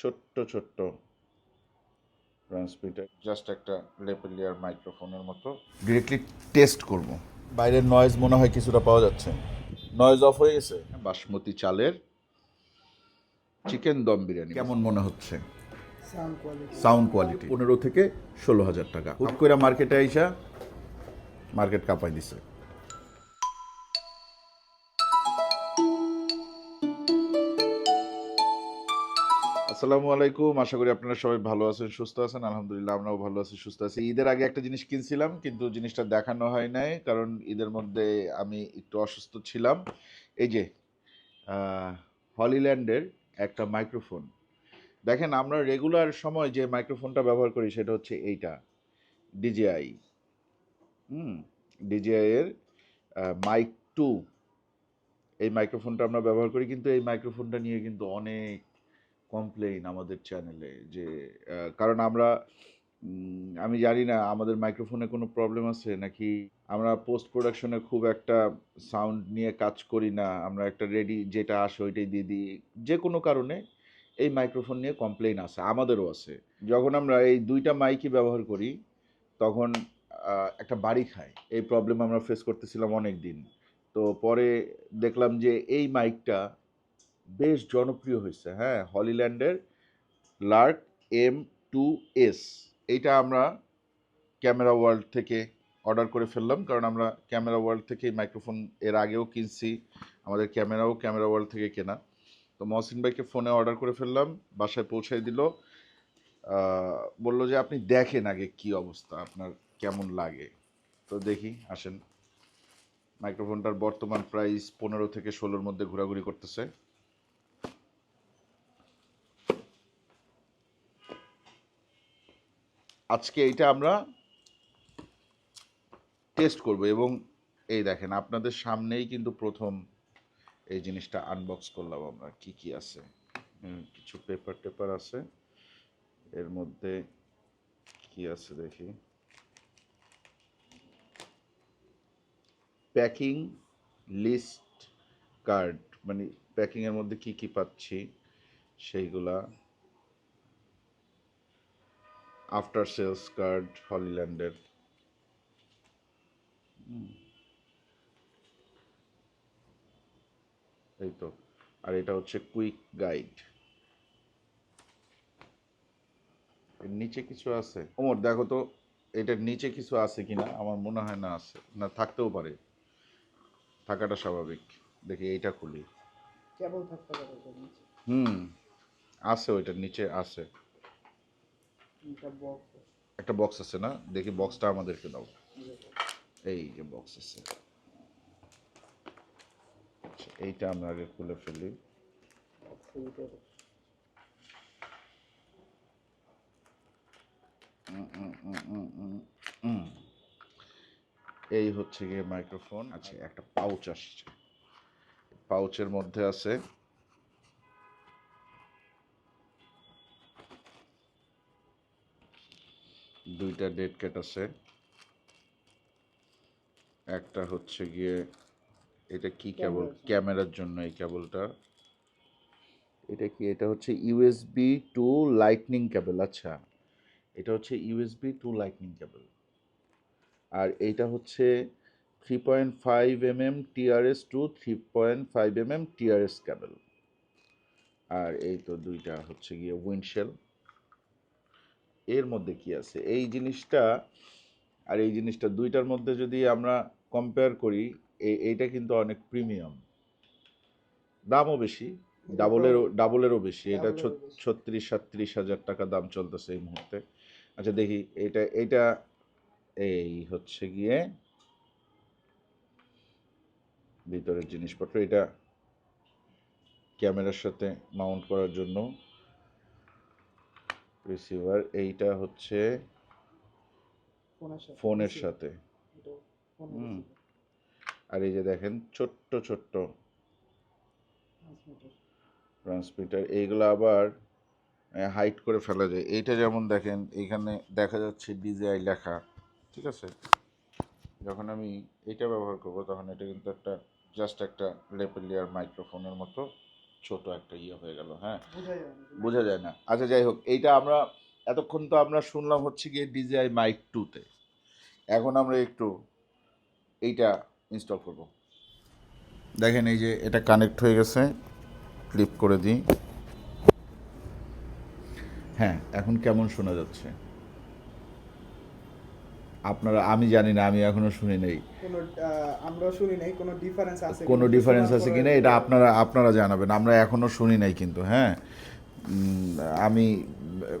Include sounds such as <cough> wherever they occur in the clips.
ছোট্ট ছোট্ট transmitter just একটা লেপেলিয়ার মাইক্রোফোনের মতো ডিরেক্টলি টেস্ট করব। বাইরের নয়েজ মনে হয় কিছুটা পাওয়া যাচ্ছে। নয়েজ অফ হয়ে গেছে? বাসমতি চালের চিকেন দম বিরিয়ানি। কেমন মনে হচ্ছে? সাউন্ড কোয়ালিটি সাউন্ড কোয়ালিটি পনেরো থেকে ষোলো হাজার টাকা। হুট করে মার্কেটে আইসা মার্কেট কাঁপাই দিছে। আসসালামু আলাইকুম। আশা করি আপনারা সবাই ভালো আছেন, সুস্থ আছেন। আলহামদুলিল্লাহ, আমরাও ভালো আছি, সুস্থ আছি। ঈদের আগে একটা জিনিস কিনছিলাম, কিন্তু জিনিসটা দেখানো হয় নাই, কারণ ঈদের মধ্যে আমি একটু অসুস্থ ছিলাম। এই যে হলিল্যান্ডের একটা মাইক্রোফোন। দেখেন, আমরা রেগুলার সময় যে মাইক্রোফোনটা ব্যবহার করি, সেটা হচ্ছে এইটা, ডিজিআই। হুম, ডিজিআই এর মাইক টু। এই মাইক্রোফোনটা আমরা ব্যবহার করি, কিন্তু এই মাইক্রোফোনটা নিয়ে কিন্তু অনেক কমপ্লেইন আমাদের চ্যানেলে যে কারণ আমরা আমি জানি না আমাদের মাইক্রোফোনে কোনো প্রবলেম আছে নাকি আমরা পোস্ট প্রোডাকশনে খুব একটা সাউন্ড নিয়ে কাজ করি না, আমরা একটা রেডি যেটা আসে ওইটাই দিয়ে দিই, যে কোনো কারণে এই মাইক্রোফোন নিয়ে কমপ্লেইন আছে, আমাদেরও আছে। যখন আমরা এই দুইটা মাইকই ব্যবহার করি, তখন একটা বাড়ি খায়, এই প্রবলেম আমরা ফেস করতেছিলাম অনেক দিন তো পরে দেখলাম যে এই মাইকটা বেশ জনপ্রিয় হয়েছে হ্যাঁ হলিল্যান্ডের লার্ক এম টু এস। এইটা আমরা ক্যামেরা ওয়ার্ল্ড থেকে অর্ডার করে ফেললাম, কারণ আমরা ক্যামেরা ওয়ার্ল্ড থেকে মাইক্রোফোন এর আগেও কিনছি, আমাদের ক্যামেরাও ক্যামেরা ওয়ার্ল্ড থেকে কেনা। তো মহসিন ভাইকে ফোনে অর্ডার করে ফেললাম, বাসায় পৌঁছায় দিল বলল যে আপনি দেখেন আগে কি অবস্থা, আপনার কেমন লাগে। তো দেখি, আসেন। মাইক্রোফোনটার বর্তমান প্রাইস পনেরো থেকে ষোলোর মধ্যে ঘোরাঘুরি করতেছে। আজকে এইটা আমরা টেস্ট করব এবং এই দেখেন, আপনাদের সামনেই কিন্তু প্রথম এই জিনিসটা আনবক্স করলাম আমরা। কি কি আছে? কিছু পেপার টেপার আছে। এর মধ্যে কি আছে দেখি? প্যাকিং লিস্ট কার্ড মানে প্যাকিংয়ের মধ্যে কি কি পাচ্ছি সেইগুলা আফটার সেলস কার্ড হলিল্যান্ডের এই তো। আর এটা হচ্ছে কুইক গাইড এর নিচে কিছু আছে? ওমর দেখো তো এটার নিচে কিছু আছে কিনা? আমার মনে হয় না আছে। না থাকতেও পারে। থাকাটা স্বাভাবিক। দেখি এইটা খুলি। কেবল থাকতে পারে এটার নিচে। হুম আছে ওইটার নিচে আছে। একটা বক্স আছে না? দেখি বক্সটা আমাদেরকে দাও। এই যে বক্স আছে। আচ্ছা, এইটা আমরা আগে খুলে ফেলি। এই হচ্ছে গিয়ে মাইক্রোফোন আচ্ছা একটা পাউচ আসছে। পাউচের মধ্যে আছে দুইটা ডেড ক্যাট আছে। একটা হচ্ছে গিয়ে এটা কি কেবল ক্যামেরার জন্য। ক্যামেরার জন্য এই কেবলটা এটা কি? এটা হচ্ছে ইউএসবি টু লাইটনিং কেবল আচ্ছা। এটা হচ্ছে ইউএসবি টু লাইটনিং কেবল আর এইটা হচ্ছে three point five M M TRS to three point five M M TRS cable আর এই তো দুইটা হচ্ছে গিয়ে উইন্ডশেল এর মধ্যে কি আছে? এই জিনিসটা আর এই জিনিসটা দুইটার মধ্যে যদি আমরা কম্পেয়ার করি এই- এইটা কিন্তু অনেক প্রিমিয়াম দামও বেশি ডাবলেরও ডাবলেরও বেশি। এটা ছত্রিশ সাতত্রিশ হাজার টাকা দাম চলতেছে এই মুহূর্তে। আচ্ছা দেখি এটা এটা এই হচ্ছে গিয়ে ভিতরের জিনিসপত্র। এটা ক্যামেরার সাথে মাউন্ট করার জন্য রিসিভার এইটা হচ্ছে ফোনের সাথে আর এই যে দেখেন ছোট্ট ছোট্ট ট্রান্সমিটার এইগুলো আবার হাইট করে ফেলা যায়। এইটা যেমন দেখেন এইখানে দেখা যাচ্ছে ডিজিআই লেখা ঠিক আছে? যখন আমি এটা ব্যবহার করব তখন এটা কিন্তু একটা জাস্ট একটা লেপেলিয়ার মাইক্রোফোনের মতো ছোট একটা ইয়ে হয়ে গেল হ্যাঁ? বোঝা যায় না আচ্ছা যাই হোক এইটা আমরা এতক্ষণ তো আমরা শুনলাম হচ্ছে গিয়ে ডিজিআই মাইক টুতে এখন আমরা একটু এইটা ইনস্টল করব। দেখেন এই যে এটা কানেক্ট হয়ে গেছে ক্লিপ করে দিই। হ্যাঁ এখন কেমন শোনা যাচ্ছে? আপনারা আমি জানি না আমি এখনও শুনি নেই। কোনো আমরা শুনি নাই কোনো ডিফারেন্স আছে কিনা? ডিফারেন্স আছে কিনা এটা আপনারা আপনারা জানাবেন আমরা এখনও শুনি নাই কিন্তু হ্যাঁ। আমি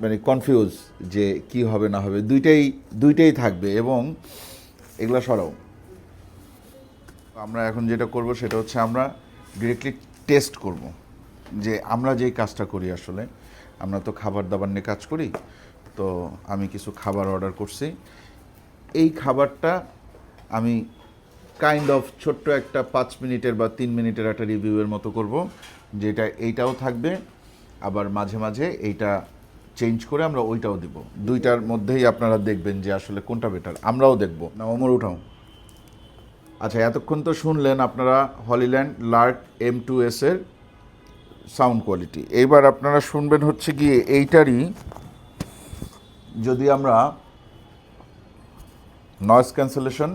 মানে কনফিউজ যে কি হবে না হবে দুইটাই দুইটাই থাকবে এবং এগুলা সরাও। আমরা এখন যেটা করব সেটা হচ্ছে আমরা ডিরেক্টলি টেস্ট করব যে আমরা যেই কাজটা করি আসলে আমরা তো খাবার দাবার নিয়ে কাজ করি তো আমি কিছু খাবার অর্ডার করছি এই খাবারটা আমি কাইন্ড অফ ছোট্ট একটা পাঁচ মিনিটের বা তিন মিনিটের একটা রিভিউয়ের মতো করব যেটা এইটাও থাকবে আবার মাঝে মাঝে এইটা চেঞ্জ করে আমরা ওইটাও দিব। দুইটার মধ্যেই আপনারা দেখবেন যে আসলে কোনটা বেটার আমরাও দেখব। না অমর উঠাও। আচ্ছা এতক্ষণ তো শুনলেন আপনারা হলিল্যান্ড লার্ক এম টু এসের সাউন্ড কোয়ালিটি এবার আপনারা শুনবেন হচ্ছে গিয়ে এইটারই যদি আমরা নয়েজ ক্যান্সেলেশন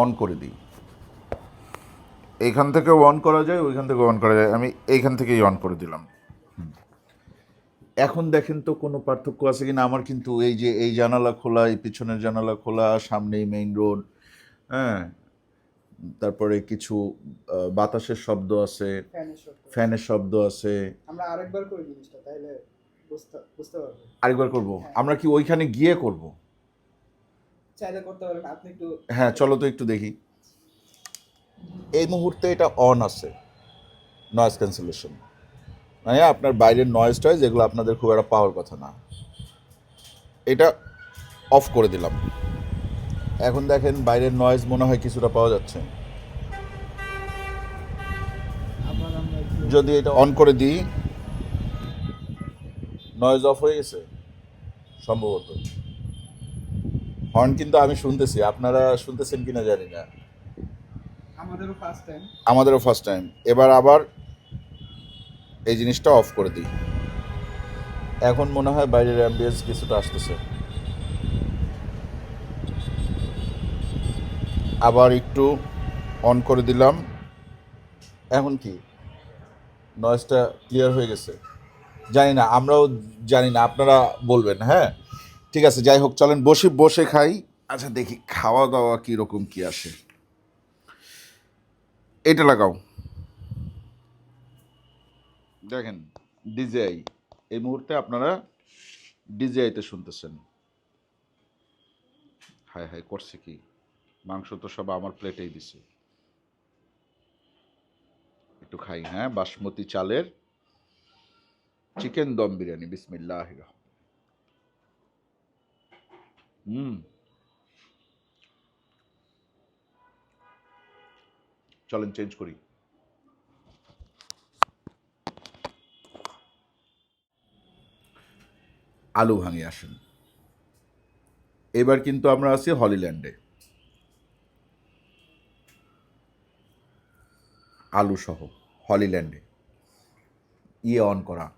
অন করে দিই। এইখান থেকে অন করা যায় ওইখান থেকে অন করা যায়। আমি এইখান থেকেই অন করে দিলাম। এখন দেখেন তো কোনো পার্থক্য আছে কিনা? আমার কিন্তু এই যে এই জানালা খোলা এই পিছনের জানালা খোলা সামনেই মেইন রোড হ্যাঁ? তারপরে কিছু বাতাসের শব্দ আছে ফ্যানের শব্দ। আছে। আমরা আরেকবার করি জিনিসটা তাইলে বুঝতে বুঝতে পারব। আরেকবার করব? আমরা কি ওইখানে গিয়ে করব? চাইলে করতে পারেন আপনি একটু হ্যাঁ চলো তো একটু দেখি। এই মুহূর্তে এটা অন আছে নয়েজ ক্যান্সেলেশন মানে আপনার বাইরের নয়েজ টয়েজ যেগুলো আপনাদের খুব একটা পাওয়ার কথা না। এটা অফ করে দিলাম। এখন দেখেন বাইরের নয়েজ মনে হয় কিছুটা পাওয়া যাচ্ছে। যদি এটা অন করে দিই নয়েজ অফ হয়ে গেছে? সম্ভবত। হর্ন কিন্তু আমি শুনতেছি। আপনারা শুনতেছেন কিনা জানি না। আমাদেরও ফার্স্ট টাইম আমাদেরও ফার্স্ট টাইম এবার আবার এই জিনিসটা অফ করে দিই। এখন মনে হয় বাইরের অ্যাম্বিয়েন্স কিছুটা আসতেছে। আবার একটু অন করে দিলাম। এখন কি? নয়েজটা ক্লিয়ার হয়ে গেছে। জানি না আমরাও জানি না আপনারা বলবেন হ্যাঁ? ঠিক আছে, যাই হোক, চলেন, বসে বসে খাই। আচ্ছা দেখি, খাওয়া দাওয়া কীরকম কী আসে এটা লাগাও। দেখেন, ডিজিআই, এই মুহূর্তে আপনারা ডিজিআইতে শুনতেছেন। হায় হায়, করছে কি? মাংস তো সব আমার প্লেটেই দিছে। একটু খাই হ্যাঁ বাসমতি চালের চিকেন দম বিরিয়ানি বিসমিল্লাহ হুম। চলেন চেঞ্জ করি। আলু ভাঙে আসেন। এবার কিন্তু আমরা আছি হলিল্যান্ডে। আলু সহ হলিল্যান্ডে। ইয়ে অন করা।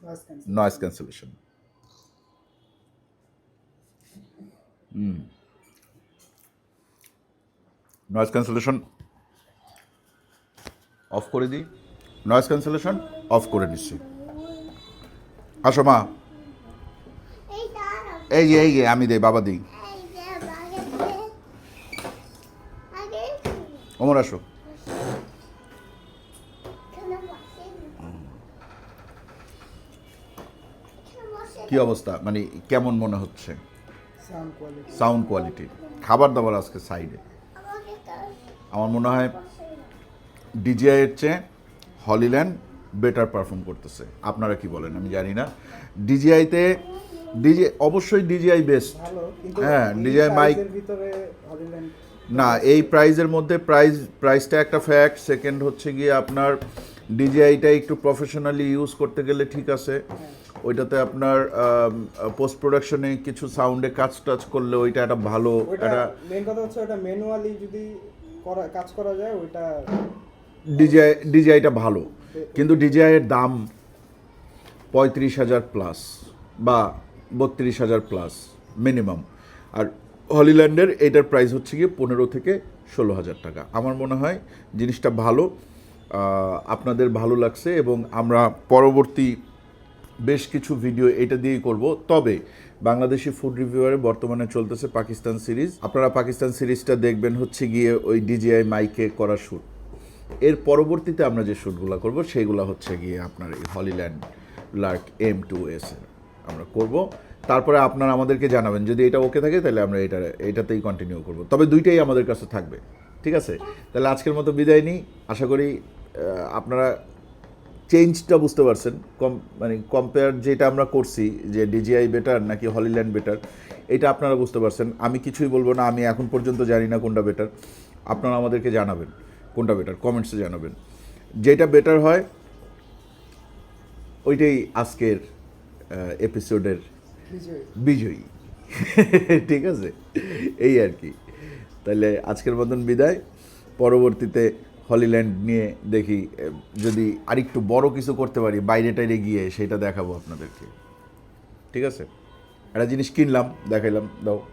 ক্যান্সেল ক্যান্সেলেশন হুম নয়েজ ক্যান্সেলেশন অফ করে দিই। নয়েজ ক্যান্সেলেশন অফ করে নিচ্ছি আসো মা। এই যে এই যে, আমি দেই, বাবা দিই। অমর আসো। কি অবস্থা? মানে কেমন মনে হচ্ছে? সাউন্ড কোয়ালিটি খাবার দাবার আজকে সাইডে আমার মনে হয় বসে ডিজিআই এর চেয়ে হলিল্যান্ড বেটার পারফর্ম করতেছে। আপনারা কি বলেন? আমি জানি না। ডিজিআইতে ডিজি অবশ্যই ডিজিআই বেস্ট হ্যাঁ, ভিতরে হলিল্যান্ড না এই প্রাইজের মধ্যে প্রাইজ প্রাইসটা একটা ফ্যাক্ট সেকেন্ড হচ্ছে গিয়ে আপনার ডিজিআইটা একটু প্রফেশনালি ইউজ করতে গেলে ঠিক আছে। ওইটাতে আপনার পোস্ট প্রোডাকশনে কিছু সাউন্ডে কাজ টাচ করলে ওইটা একটা ভালো একটা মেন কথা হচ্ছে ওটা ম্যানুয়ালি যদি করা কাজ করা যায় ওইটা ডিজিআই ডিজিআইটা ভালো। কিন্তু ডিজিআইয়ের দাম পঁয়ত্রিশ হাজার প্লাস বা বত্রিশ হাজার প্লাস মিনিমাম আর হলিল্যান্ডের এটার প্রাইস হচ্ছে গিয়ে পনেরো থেকে ষোলো হাজার টাকা। আমার মনে হয় জিনিসটা ভালো আপনাদের ভালো লাগছে এবং আমরা পরবর্তী বেশ কিছু ভিডিও এটা দিয়েই করব। তবে বাংলাদেশি ফুড রিভিউয়ারে বর্তমানে চলতেছে পাকিস্তান সিরিজ আপনারা পাকিস্তান সিরিজটা দেখবেন হচ্ছে গিয়ে ওই ডিজিআই মাইকে করা শ্যুট এর পরবর্তীতে আমরা যে শ্যুটগুলো করব, সেগুলো হচ্ছে গিয়ে আপনার এই Hollyland Lark M two S আমরা করব। তারপরে আপনারা আমাদেরকে জানাবেন, যদি এটা ওকে থাকে, তাহলে আমরা এটা, এটাতেই কন্টিনিউ করব। তবে দুইটাই আমাদের কাছে থাকবে, ঠিক আছে? তাহলে আজকের মতো বিদায় নিই। আশা করি আপনারা চেঞ্জটা বুঝতে পারছেন। কম মানে কম্পেয়ার যেটা আমরা করছি, যে ডিজিআই বেটার নাকি হলিল্যান্ড বেটার এটা আপনারা বুঝতে পারছেন। আমি কিছুই বলব না, আমি এখন পর্যন্ত জানি না কোনটা বেটার আপনারা আমাদেরকে জানাবেন কোনটা বেটার কমেন্টসে জানাবেন। যেটা বেটার হয়, ওইটাই আজকের এপিসোডের বিজয়ী। <laughs> ঠিক আছে? এই আর কি। তাহলে আজকের মতন বিদায়। পরবর্তীতে হলিল্যান্ড নিয়ে দেখি যদি আরেকটু বড় কিছু করতে পারি, বাইরে টাইরে গিয়ে সেটা দেখাবো আপনাদেরকে। ঠিক আছে? একটা জিনিস কিনলাম, দেখাইলাম, দাও।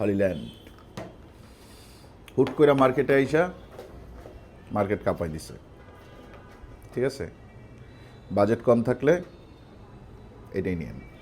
হলিল্যান্ড। হুট করে মার্কেটে আইসা মার্কেট কাঁপাই দিছে। ঠিক আছে? বাজেট কম থাকলে এটাই নিয়েন।